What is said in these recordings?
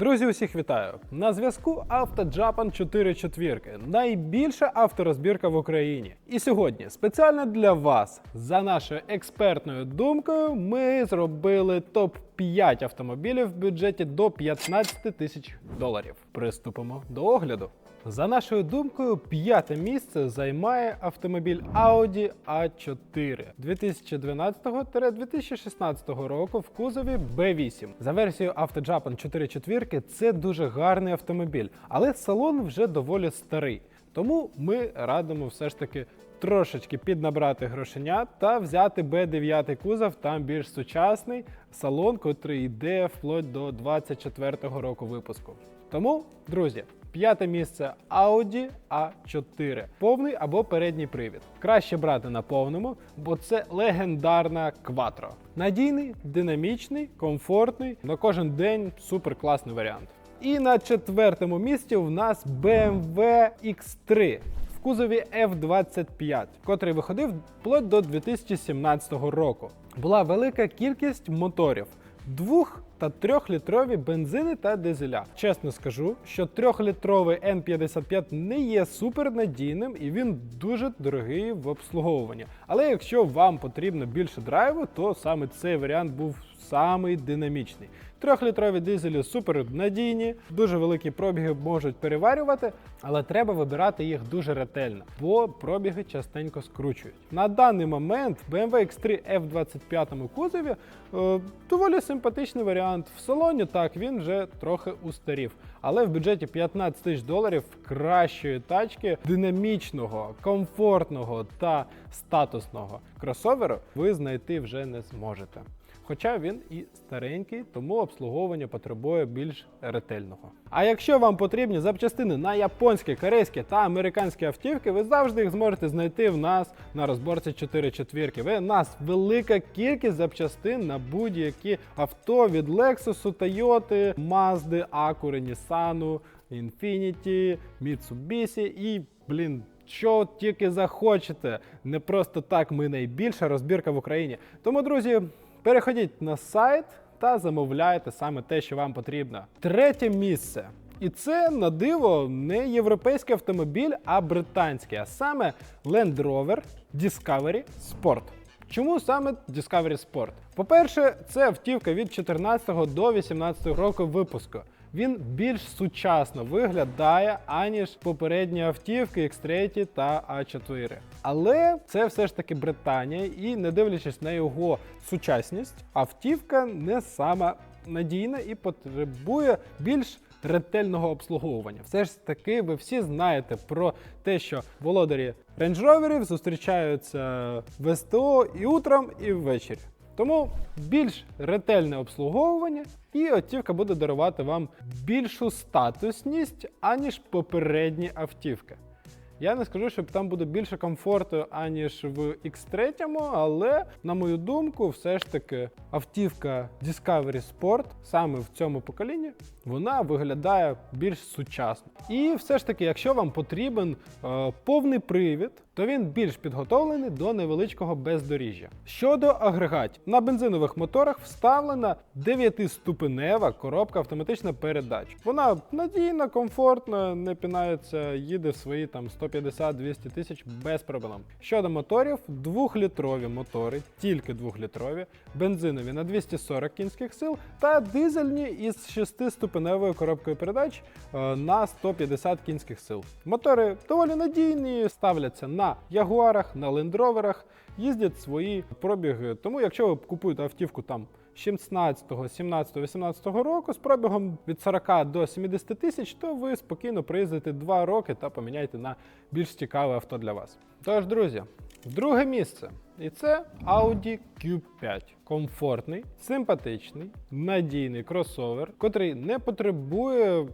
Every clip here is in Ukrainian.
Друзі, усіх вітаю! На зв'язку автоджапан 4 четвірки, найбільша авторозбірка в Україні. І сьогодні спеціально для вас, за нашою експертною думкою, ми зробили топ 5 автомобілів в бюджеті до 15 тисяч доларів. Приступимо до огляду. За нашою думкою, п'яте місце займає автомобіль Audi A4 2012-2016 року в кузові B8. За версією AutoJapan 4 четвірки це дуже гарний автомобіль, але салон вже доволі старий. Тому ми радимо все ж таки трошечки піднабрати грошенят та взяти B9 кузов, там більш сучасний салон, котрий йде вплоть до 24-го року випуску. Тому, друзі, п'яте місце Audi A4. Повний або передній привід. Краще брати на повному, бо це легендарна Quattro. Надійний, динамічний, комфортний, на кожен день супер класний варіант. І на четвертому місці у нас BMW X3 в кузові F25, котрий виходив вплоть до 2017 року. Була велика кількість моторів. Двох та трьохлітрові бензини та дизеля. Чесно скажу, що трьохлітровий N55 не є супернадійним і він дуже дорогий в обслуговуванні. Але якщо вам потрібно більше драйву, то саме цей варіант був самий динамічний. Трьохлітрові дизелі супер надійні, дуже великі пробіги можуть переварювати, але треба вибирати їх дуже ретельно, бо пробіги частенько скручують. На даний момент BMW X3 F 25 кузові е, доволі симпатичний варіант. В салоні так він вже трохи устарів. Але в бюджеті 15 тисяч доларів кращої тачки, динамічного, комфортного та статусного кросоверу ви знайти вже не зможете. Хоча він і старенький, тому обслуговування потребує більш ретельного. А якщо вам потрібні запчастини на японські, корейські та американські автівки, ви завжди їх зможете знайти в нас на розборці 4 четвірки. Ви нас велика кількість запчастин на будь-які авто від Lexus, Toyota, Mazda, Acura, Nissan, Infiniti, Mitsubishi і, блін, що тільки захочете. Не просто так ми найбільша розбірка в Україні. Тому, друзі, переходіть на сайт та замовляйте саме те, що вам потрібно. Третє місце. І це на диво не європейський автомобіль, а британський, а саме Land Rover Discovery Sport. Чому саме Discovery Sport? По-перше, це автівка від 14 до 18 року випуску. Він більш сучасно виглядає, аніж попередні автівки X3 та A4. Але це все ж таки Британія, і не дивлячись на його сучасність, автівка не сама надійна і потребує більш ретельного обслуговування. Все ж таки, ви всі знаєте про те, що володарі Roverів зустрічаються в СТО і утром, і ввечері. Тому більш ретельне обслуговування, і автівка буде дарувати вам більшу статусність, аніж попередні автівки. Я не скажу, що там буде більше комфорту, аніж в X3, але, на мою думку, все ж таки автівка Discovery Sport саме в цьому поколінні вона виглядає більш сучасно. І все ж таки, якщо вам потрібен е, повний привід, то він більш підготовлений до невеличкого бездоріжжя. Щодо агрегатів, на бензинових моторах вставлена 9-ступенева коробка автоматична передач. Вона надійна, комфортна, не пінається, їде свої там 150-200 тисяч без проблем. Щодо моторів, двохлітрові мотори, тільки двохлітрові, бензинові на 240 кінських сил та дизельні із 6-ступеневою коробкою передач е, на 150 кінських сил. Мотори доволі надійні, ставляться на ягуарах, на лендроверах, їздять свої пробіги. Тому, якщо ви купуєте автівку там 16, 17, 18 року з пробігом від 40 до 70 тисяч, то ви спокійно проїздите 2 роки та поміняєте на більш цікаве авто для вас. Тож, друзі, друге місце. І це Audi Q5. Комфортний, симпатичний, надійний кросовер, котрий не потребує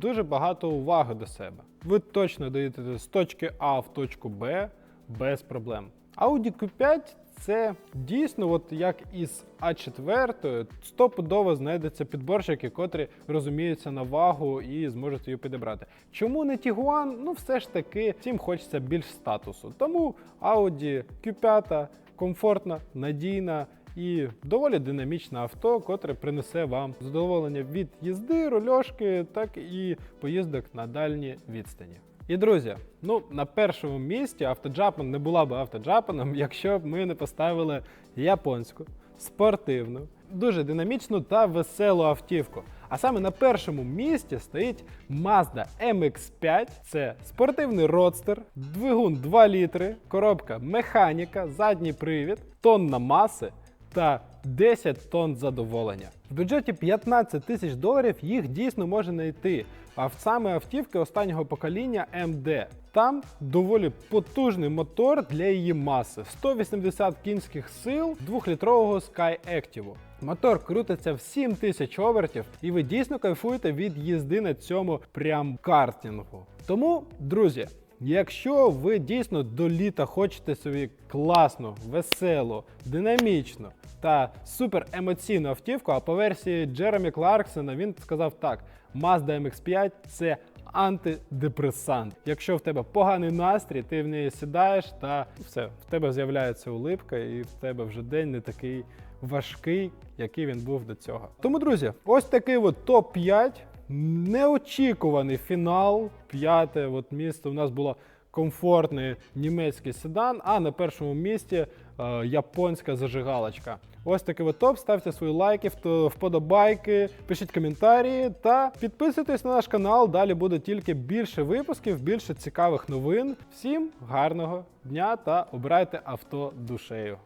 дуже багато уваги до себе. Ви точно доїдете з точки А в точку Б без проблем. Audi Q5 це дійсно, от як із А4, стопудово знайдеться підборщики, котрі розуміються на вагу і зможуть її підібрати. Чому не Tiguan? Ну, все ж таки, всім хочеться більш статусу. Тому Audi Q5 комфортна, надійна і доволі динамічне авто, котре принесе вам задоволення від їзди, рульошки, так і поїздок на дальні відстані. І друзі, ну на першому місці автоджапан не була б автоджапаном, якщо б ми не поставили японську, спортивну, дуже динамічну та веселу автівку. А саме на першому місці стоїть Mazda MX5. Це спортивний родстер, двигун 2 літри, коробка механіка, задній привід, тонна маси та 10 тонн задоволення. В бюджеті 15 тисяч доларів їх дійсно можна знайти. А саме автівки останнього покоління MD. Там доволі потужний мотор для її маси 180 кінських сил 2-літрового Sky Active. Мотор крутиться в 7 тисяч обертів, і ви дійсно кайфуєте від їзди на цьому прям картингу. Тому, друзі, Якщо ви дійсно до літа хочете собі класну, веселу, динамічну та супер емоційну автівку, а по версії Джеремі Кларксона він сказав так: Mazda MX5 це антидепресант. Якщо в тебе поганий настрій, ти в неї сідаєш та все, в тебе з'являється улипка, і в тебе вже день не такий важкий, який він був до цього. Тому, друзі, ось такий от топ-5 неочікуваний фінал. П'яте от місце у нас було комфортний німецький седан, а на першому місці е, японська зажигалочка. Ось такий от топ. Ставте свої лайки, вподобайки, пишіть коментарі та підписуйтесь на наш канал. Далі буде тільки більше випусків, більше цікавих новин. Всім гарного дня та обирайте авто душею.